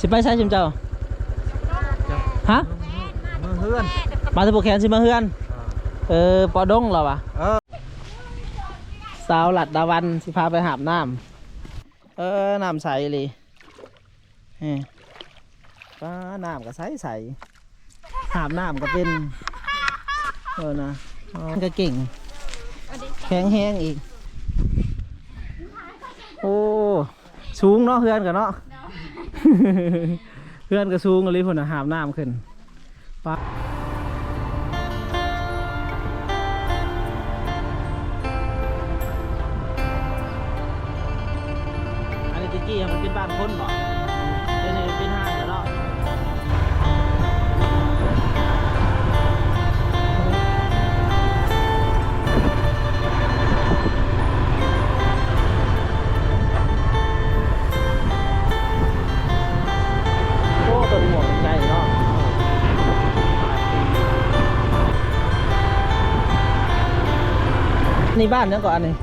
สิไปใช้ชิมเจ้าฮะมือเฮือนมาที่โปรแคนสิมาเฮือน เออปอดงเหรอวะเออสาวหลัดดาวันสิพาไปหาบน้ำเออน้ำใสเลยเฮ้ป้าน้ำก็ใสใสหาบน้ำก็เป็นเออนะอ๋อก็เก่ง แข็งแห้งอีก โอ้ สูงเนาะเพื่อนกันเนาะ เพื่อนก็สูงเลยพนน่ะหามน้ำขึ้นปะอันนี้ตะกี้มันเป็นบ้านคนบ่ นี่บ้านเนี่ยก่อนอันนี้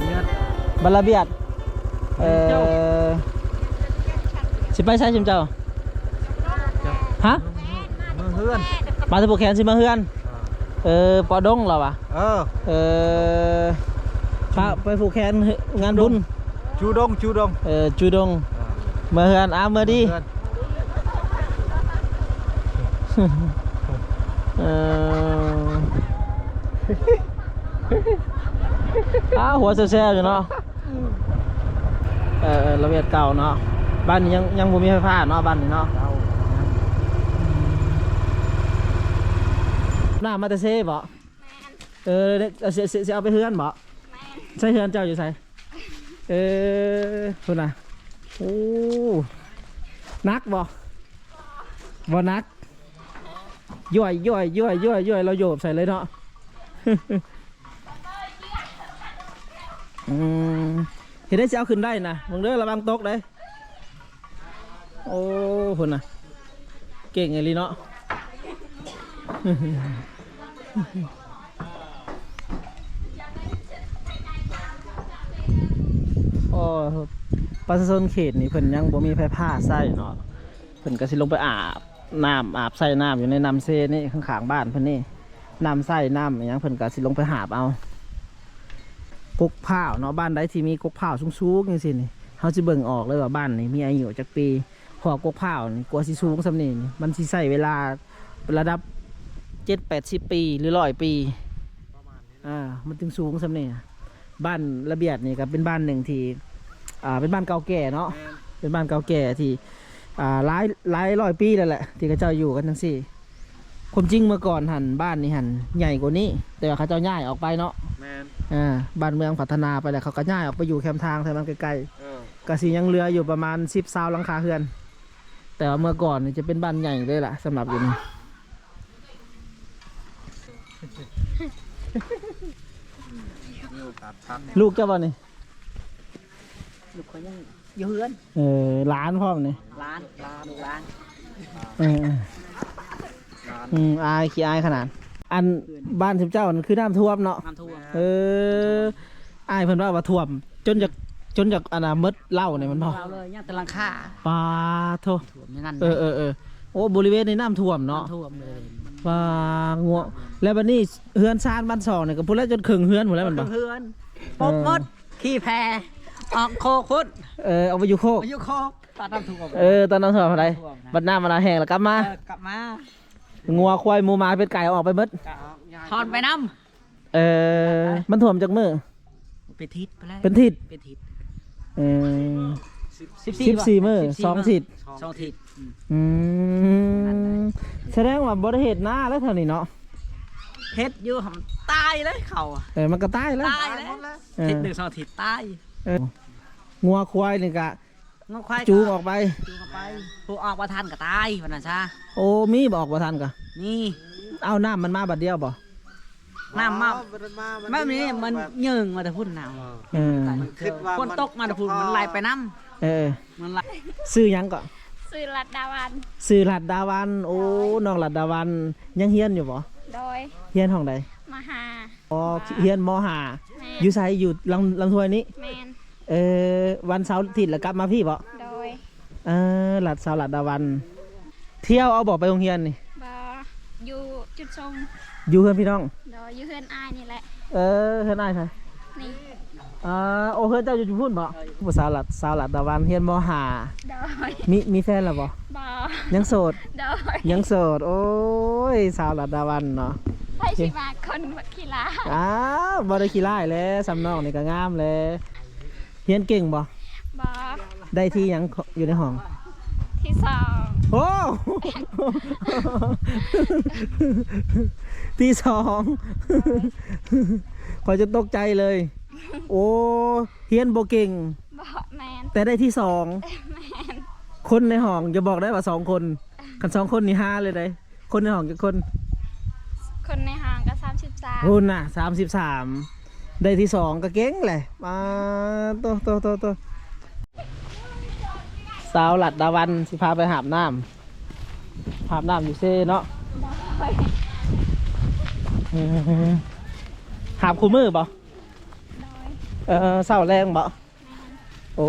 เนี่ยบาลาเบียดเออสิไปใช้ชิมเจ้าฮะมือเฮือนมาที่โปรแคนสิมาเฮือนเออปอดงเหรอวะเออเออพาไปผูกแขนงานบุญจูดงจูดงเออจูดงเมื่อเฮือนอ้าเมื่อดีเฮือนเออ อ้าหัวแซ่บๆอยู่เนาะเออเออระเบียดเก่าเนาะบ้านนี้ยังยังบ่มีไฟฟ้าเนาะบ้านนี้เนาะเอาหน้ามาแต่เซ่บ่เออเด็กเอาเสียเสียเสียเอาไปเฮือนบ่ใช่เฮือนเจ้าอยู่ไสเออคุณน่ะโอ้นักบ่บ่นักย่อยย่อยย่อยย่อยย่อยเราโยบใส่เลยเนาะ อืมเห็นได้สิเอาขึ้นได้นะมึงเด้อระวังตกได้โอ้คุณน่ะ เก่งไงลีเนาะ โอ้ประชาชนเขตนี่เพิ่นยังบ่มีไฟผ้าใส่เนาะเพิ่นก็สิลงไปอาบน้ำอาบใส่น้ำอยู่ในน้ำเซนี่ข้างๆบ้านเพิ่นนี่น้ำใส่น้ำอหยังเพิ่นก็สิลงไปหาบเอา กกผ้าวเนาะบ้านใดที่มีกกผ้าวสูงๆจังซี่นี่เฮาสิเบิ่งออกเลยว่าบ้านนี้มีอายุจักปีเพอกกผ้าวนี่กว่าสิสูงซำนี้นี่มันสิใช้เวลาระดับ7-80ปีหรือ100ปีอ่ามันถึงสูงสำเนี่ยบ้านระเบียดนี่ก็เป็นบ้านหนึ่งที่อ่าเป็นบ้านเก่าแก่เนาะเป็นบ้านเก่าแก่ที่อ่าหลายหลายร้อยปีแล้วแหละที่เขาเจ้าอยู่กันทั้งสี่ ความจริงเมื่อก่อนหันบ้านนี่หันใหญ่กว่านี้ แต่ว่าเขาเจ้าย้ายออกไปเนาะแมนอ่าบ้านเมืองพัฒนาไปแล้วเขาก็ย้ายออกไปอยู่แคมป์ทางแถวนั้นไกลเออๆก็สิยังเหลืออยู่ประมาณสิบซาวหลังคาเรือน แต่ว่าเมื่อก่อนนี่จะเป็นบ้านใหญ่เลยล่ะสำหรับอยู่นี่มีโอกาสพักลูกเจ้าบ่นี่ลูกเขายังอยู่เฮือนเออหลานพ่อมนี่ร้านร้านร้านเอองานอืมอายขี้อายขนาด อันบ้านสิบเจ้านั่นคือน้ำท่วมเนาะน้ำท่วมเอออายเพิ่นว่าว่าท่วม จนจากจนจากอันน่ะมดเหล้าเนี่ยมันพอเราเลยยังแตะลังคาปลาโทท่วมในนั้นเออเออเออโอ้บริเวณในน้ำท่วมเนาะน้ำท่วมเลยปลางัวแล้วบัดนี้เฮือนซานบ้านสองเนี่ยก็พูดแล้วจนครึ่งเฮือนหมดแล้วมันบ่เฮือนปบมดขี้แพออกโคคุดเออเอาไปอยู่โคกอายุโคกตาดำท่วมเออตอนนั้นท่วมอะไรท่วมนะบัดน้ำมันแห้งแล้วกลับมา เออกลับมา งัวควายหมูหมาเป็ดไก่เอาออกไปเบิดถอนไปน้เออมันท่วมจากมือำเป็นทิศไปแล้วเป็นทิศเป็นทิศเออสิบสิบสี่มื้อสองทิศสองทิศอืมแสดงว่าบริเหตุหน้าแล้วเท่านี้เนาะเฮ็ดอยู่หำตายเลยเขาอะเออมันก็ตายแล้วตายเลยเออทิศหนึ่งสองทิศตายเอองัวควายนี่กะ งอควายจูงออกไป จูงออกไปผู้ออกมาทันก็ตายวันนั้นซะโอ้มีบอกว่าทันกะนี่เอาน้ำมันมาบัดเดียวบ่น้ำมามาไม่นี้มันยิงมาแต่พุ่นหนาวเออคิดว่าฝนตกมาแต่พุ่นมันไหลไปน้เออำมันไหลซื้อหยังก็สื่อรัดดาวัน ซื้อหลัดดาวันโอ้น้องหลัดดาวันยังเฮียนอยู่บ่โดยเฮียนห้องใดมหาอ๋อเฮียนมห้าแมอนยู่ไสอยู่ลำลำถ้วยนี้ แมน เออวันเสาร์อาทิตย์แล้วกลับมาพี่บ่โดยเออหลัดสาวหลัดดาวัน เที่ยวเอาบอกไปโรงเรียนนี่บออยู่จุดทรงอยู่เพื่อนพี่น้องเดออยู่เฮือนอายนี่แหละ เออเพื่อนอ้ายใช่นี่ อ่าโอ้เพื่อนเจ้าอยู่จุพุ่นบ่ผู้สาวหลัดสาวหลัดดาวันเฮียนมหาเดอมีมีแฟนแล้วบ่บอยังโสดเดอยังโสด โอ้ยสาวหลัดดาวันเนาะให้ชิมาคนบักขีลาอ้าวบ่ได้ขี้ร้ายแล้วสำนองนี่ก็งามแล้ว เฮียนเก่งบ่บอได้ที่หยังอยู่ในห้อง ที่สองโอ้ ที่สองขอยจะตกใจเลย โอ้เฮียนโบเก่ง บอแมนแต่ได้ที่สอง แมนคนในห้องจะบอกได้ว่าสองคน กันสองคนนี่ห้าเลยได้คนในห้องจะคนคนในห้างก็สามสิบสาม คุณน่ะสามสิบสาม ได้ที่สองก็เก่งเลยมาโตโตโตโตสาวหลัดดาวันสิพาไปหาบน้ำหาบน้ำอยู่เซ่เนาะหาบคู่มือบ่เออเศร้าแรงบ่โอ้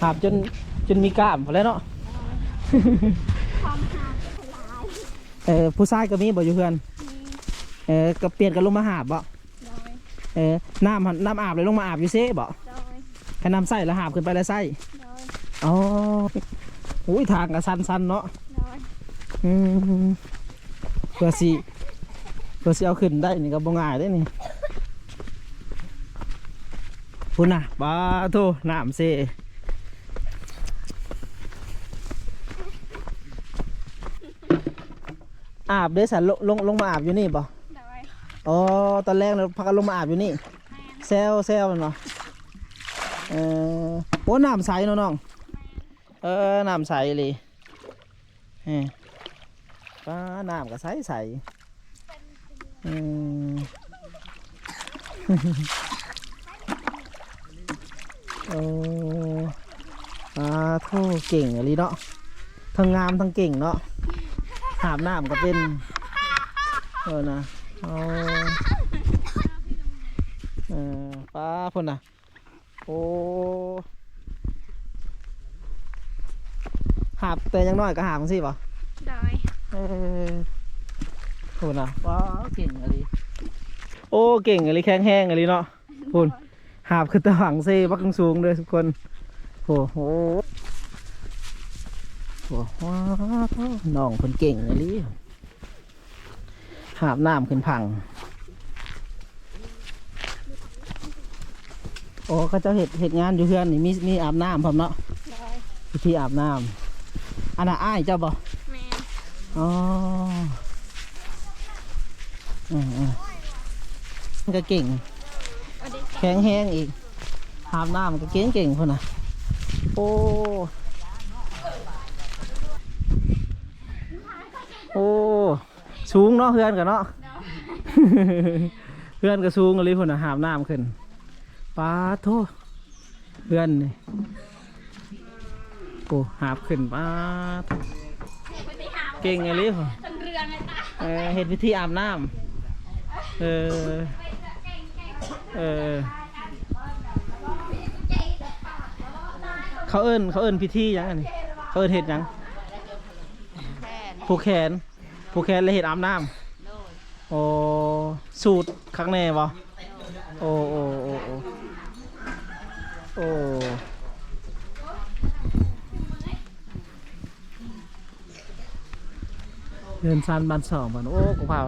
หาบจนจนมีกล้ามพอแล้วเนาะเออผู้ชายก็มีบ่อยู่เพื่อน ออก็เปลี่ยนกันลงมาหาบบ่โดยเออน้ำหั่นน้ำอาบเลยลงมาอาบอยู่เซ่บ่โดยแค่น้ำใส่แล้วหาบขึ้นไปแล้วใส่โดยอ๋ออุ้ยทางก็สั้นๆเนาะ โดยอืมเพื่อสิเพื่อสิเอาขึ้นได้นี่ก็บ่ง่ายได้นี่พุ่นน่ะบ้าโทน้ำเซ่อาบเด้อสันลงลงลงมาอาบอยู่นี่บ่โดย อ๋อตอนแรกเราพักกันลงมาอาบอยู่นี่แมนเซลเซลเนาะเออโอ้น้ำใสเนาะน้องเออน้ำใสเลยเออป้าน้ำก็ใสใสอืมโอ้ปลาโทเก่งอะไรเนาะทั้งงามทั้งเก่งเนาะหาบน้ำก็เป็นเออนะ เอาเออป้าพ่นน่ะ โอ้หาบแต่อยังน้อยก็หาบสิป่ะโดยเออพ่นน่ะป้าเก่งอะไรโอ้เก่งอะไรแข็งแห้งอะไรเนาะพ่นหาบคือตะหังเซ่บักสูงเลยทุกคนโอ้โหโอ้โหน้องคนเก่งอะไร หาบน้ำขึ้นพังโอ้เขาเจะเห็ดเห็ดงานอยู่เพื่อนนี่มีมีอาบน้ำพร้อมเนาะโดยพิธีอาบน้ำอันน่ะอ้ายเจ้าบ่แมนอ๋ออืมอืมมันก็เก่งสวัสดีแข็งแห้งอีกอาบน้ำมันก็เก่งเก่งคนน่ะ โอ้ โอ้ สูงเนาะเพื่อนกันเนาะเพื่อนก็สูงอะไรคนน่ะหาบน้ำขึ้นปาโทเพื่อนนี่โอ้หาบขึ้นปาโทเก่งอะไรพ่อตั้งเรื่องเลยตาเออเห็นวิธีอาบน้ำเออเออเขาเอิ้นเขาเอิ้นพิธีหยังอันนี้เขาเอิ้นเห็ดหยังผูกแขน ผูกแขนแล้วเห็ดอาบน้ำโอ้สูตรข้างในบ่โอ้โอ้โอ้โอ้โอ้เดินซันบันสองบันโอ้กูเผา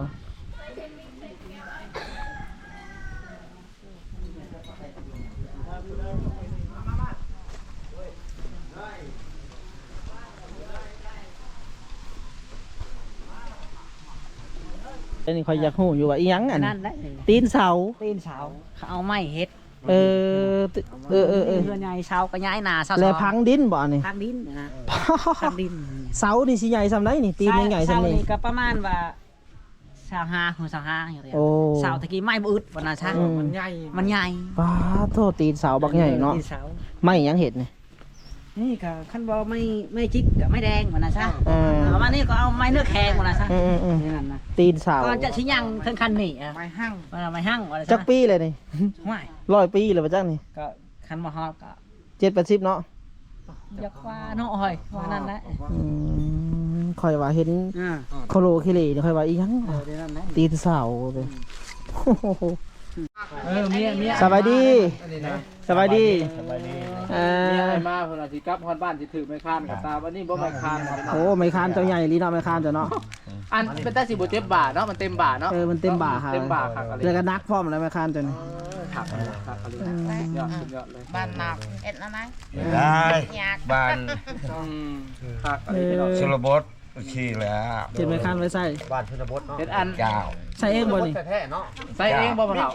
อันนี้คอยอยากหูอยู่ว่าอีหยังอันนั่นได้เลยตีนเสา ตีนเสาเขาเอาไม้เฮ็ดเออตึเออเออเออเรือใหญ่เสาก็ย้ายหนาเสาแล้วพังดินบ่นี่พังดินนะพังดินเสานี่สิใหญ่ซำไดนี่ตีนยังใหญ่ซำเสานี่ก็ประมาณว่าเสาห้าของเสาห้าอย่างเดียวโอ้เสาตะกี้ไม้บ่อึดวันน่ะช่างอืมมันใหญ่มันใหญ่ป้าโทษตีนเสาบักใหญ่เนาะตีเสาไม่หยังเห็ดนี่ นี่ก็คันบ่ไม่ไม่จิกกับไม่แดงวันน่ะช่างเออ เอามานี่ก็เอาไม้เนื้อแข็งวันน่ะช่างอืมอืมอืมนี่นั่นนะตีนเสาก่อนจะชิยังถึงคันนี่อะไม้หั่งไม้หั่งวันน่ะจัช่ากงปีเลยนี่ไม่ร้อยปีเลยป่ะจังนี่ก็คันบ่ฮอดก็เจ็ดแปดสิบเนาะอยากว่าน้องอ้อยว่านั่นแหละอืมคอยว่าเห็นอ่าโคโลเคเลนี่คอยว่าอีหยังเออเดี๋ยวนั่นแหละตีแตเสาเลยโอ้โหเออเมียเมียสบายดีอันนี้นะสบายดีเอเมียอไอ้มาเพิ่นว่าสิกลับฮอดบ้านสิถือไม้คานกับตาวันนี้บ่ไม้คานครับโอ้ไม่คานเจ้าใหญ่ลีเนาะไม่คานเจ้าเนาะ อันเป็นตาสิบ่เจ็บบาทเนาะมันเต็มบาทเนาะเออมันเต็มบ่าค่ะเต็มบาทครับอะไรแล้วก็นักพร้อมแล้วไม่คานเจ้านี่ครับครับอะไรยอดสุดยอดเลยบ้านนักเอ็ดนะนะได้อยากบ้านอืมครับอะไรที่เราชลบทชีแล้วเจ็บไม่คานไว้ใส่บ้านชนบทเนาะเฮ็ดอันเจ้าใส่เองบ่นี่ใส่เองบ่พ่อเฒ่า